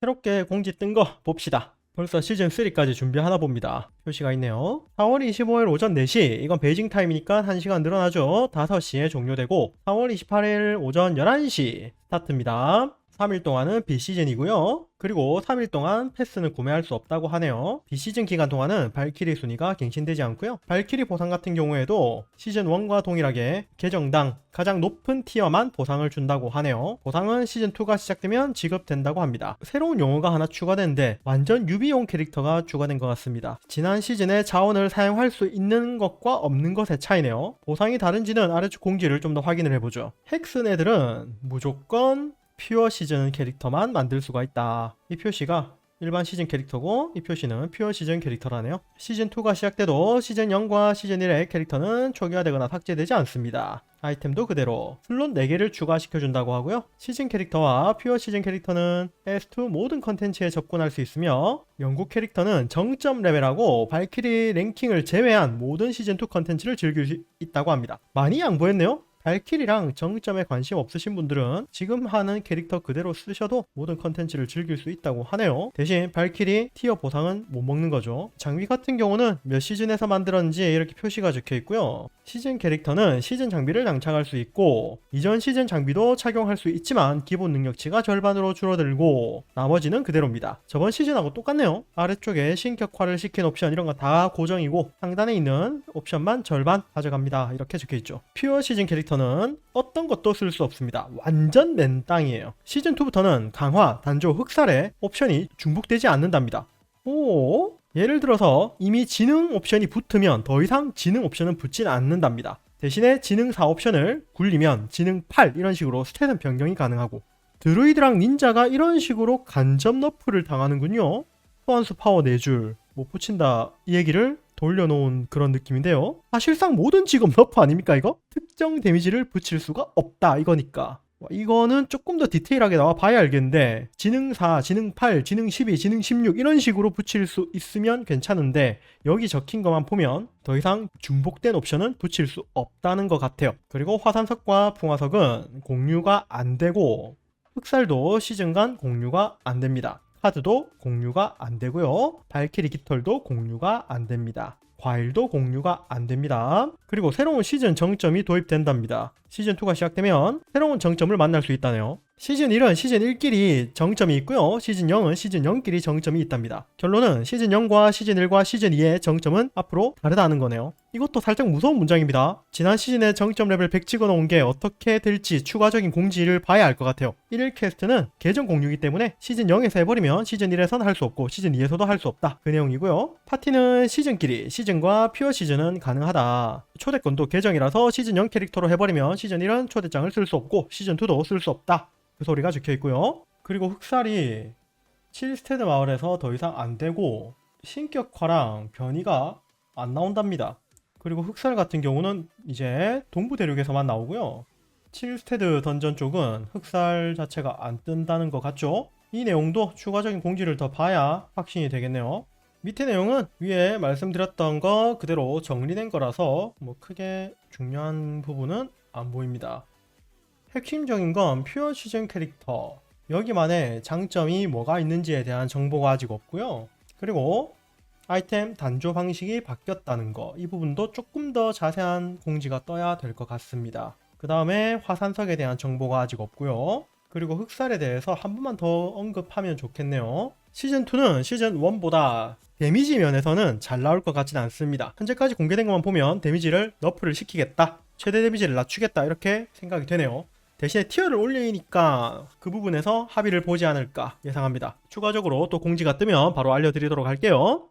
새롭게 공지 뜬 거 봅시다. 벌써 시즌3까지 준비하나 봅니다. 표시가 있네요. 4월 25일 오전 4시, 이건 베이징 타임이니까 1시간 늘어나죠. 5시에 종료되고, 4월 28일 오전 11시 스타트입니다. 3일 동안은 비시즌이고요. 그리고 3일 동안 패스는 구매할 수 없다고 하네요. 비시즌 기간 동안은 발키리 순위가 갱신되지 않고요. 발키리 보상 같은 경우에도 시즌 1과 동일하게 계정당 가장 높은 티어만 보상을 준다고 하네요. 보상은 시즌 2가 시작되면 지급된다고 합니다. 새로운 용어가 하나 추가되는데 완전 유비용 캐릭터가 추가된 것 같습니다. 지난 시즌에 자원을 사용할 수 있는 것과 없는 것의 차이네요. 보상이 다른지는 아래쪽 공지를 좀 더 확인을 해보죠. 헥슨 애들은 무조건 퓨어 시즌 캐릭터만 만들 수가 있다. 이 표시가 일반 시즌 캐릭터고 이 표시는 퓨어 시즌 캐릭터라네요. 시즌 2가 시작돼도 시즌 0과 시즌 1의 캐릭터는 초기화되거나 삭제되지 않습니다. 아이템도 그대로 슬롯 4개를 추가시켜 준다고 하고요. 시즌 캐릭터와 퓨어 시즌 캐릭터는 S2 모든 컨텐츠에 접근할 수 있으며 영국 캐릭터는 정점 레벨하고 발키리 랭킹을 제외한 모든 시즌 2 컨텐츠를 즐길 수 있다고 합니다. 많이 양보했네요. 발키리랑 정점에 관심 없으신 분들은 지금 하는 캐릭터 그대로 쓰셔도 모든 컨텐츠를 즐길 수 있다고 하네요. 대신 발키리 티어 보상은 못 먹는 거죠. 장비 같은 경우는 몇 시즌에서 만들었는지 이렇게 표시가 적혀 있고요. 시즌 캐릭터는 시즌 장비를 장착할 수 있고 이전 시즌 장비도 착용할 수 있지만 기본 능력치가 절반으로 줄어들고 나머지는 그대로입니다. 저번 시즌하고 똑같네요. 아래쪽에 신격화를 시킨 옵션 이런 거 다 고정이고 상단에 있는 옵션만 절반 가져갑니다. 이렇게 적혀 있죠. 퓨어 시즌 캐릭터 는 어떤 것도 쓸 수 없습니다. 완전 맨땅이에요. 시즌 2부터는 강화, 단조, 흑살에 옵션이 중복되지 않는답니다. 오, 예를 들어서 이미 지능 옵션이 붙으면 더 이상 지능 옵션은 붙진 않는답니다. 대신에 지능 4 옵션을 굴리면 지능 8 이런 식으로 스탯은 변경이 가능하고 드루이드랑 닌자가 이런 식으로 간접 너프를 당하는군요. 소환수 파워 4줄 못 붙인다 이 얘기를 돌려놓은 그런 느낌인데요. 사실상 모든 직업 너프 아닙니까 이거? 특정 데미지를 붙일 수가 없다 이거니까. 와, 이거는 조금 더 디테일하게 나와 봐야 알겠는데 지능 4, 지능 8, 지능 12, 지능 16 이런 식으로 붙일 수 있으면 괜찮은데 여기 적힌 것만 보면 더 이상 중복된 옵션은 붙일 수 없다는 것 같아요. 그리고 화산석과 풍화석은 공유가 안 되고 흑살도 시즌 간 공유가 안 됩니다. 카드도 공유가 안 되고요. 발키리 깃털도 공유가 안 됩니다. 과일도 공유가 안 됩니다. 그리고 새로운 시즌 정점이 도입된답니다. 시즌 2가 시작되면 새로운 정점을 만날 수 있다네요. 시즌 1은 시즌 1끼리 정점이 있고요. 시즌 0은 시즌 0끼리 정점이 있답니다. 결론은 시즌 0과 시즌 1과 시즌 2의 정점은 앞으로 다르다는 거네요. 이것도 살짝 무서운 문장입니다. 지난 시즌에 정점 레벨 100 찍어 놓은 게 어떻게 될지 추가적인 공지를 봐야 알 것 같아요. 1일 퀘스트는 계정 공유이기 때문에 시즌 0에서 해버리면 시즌 1에선 할 수 없고 시즌 2에서도 할 수 없다. 그 내용이고요. 파티는 시즌끼리 시즌과 퓨어 시즌은 가능하다. 초대권도 계정이라서 시즌 0 캐릭터로 해버리면 시즌 1은 초대장을 쓸 수 없고 시즌 2도 쓸 수 없다. 그 소리가 적혀 있고요. 그리고 흑살이 7스테드 마을에서 더 이상 안 되고 신격화랑 변이가 안 나온답니다. 그리고 흑살 같은 경우는 이제 동부 대륙에서만 나오고요. 7스테드 던전 쪽은 흑살 자체가 안 뜬다는 것 같죠? 이 내용도 추가적인 공지를 더 봐야 확신이 되겠네요. 밑에 내용은 위에 말씀드렸던 거 그대로 정리된 거라서 뭐 크게 중요한 부분은 안 보입니다. 핵심적인 건 퓨어 시즌 캐릭터 여기만의 장점이 뭐가 있는지에 대한 정보가 아직 없고요. 그리고 아이템 단조 방식이 바뀌었다는 거 이 부분도 조금 더 자세한 공지가 떠야 될 것 같습니다. 그 다음에 화산석에 대한 정보가 아직 없고요. 그리고 흑살에 대해서 한 번만 더 언급하면 좋겠네요. 시즌2는 시즌1보다 데미지 면에서는 잘 나올 것 같진 않습니다. 현재까지 공개된 것만 보면 데미지를 너프를 시키겠다. 최대 데미지를 낮추겠다. 이렇게 생각이 되네요. 대신에 티어를 올리니까 그 부분에서 합의를 보지 않을까 예상합니다. 추가적으로 또 공지가 뜨면 바로 알려드리도록 할게요.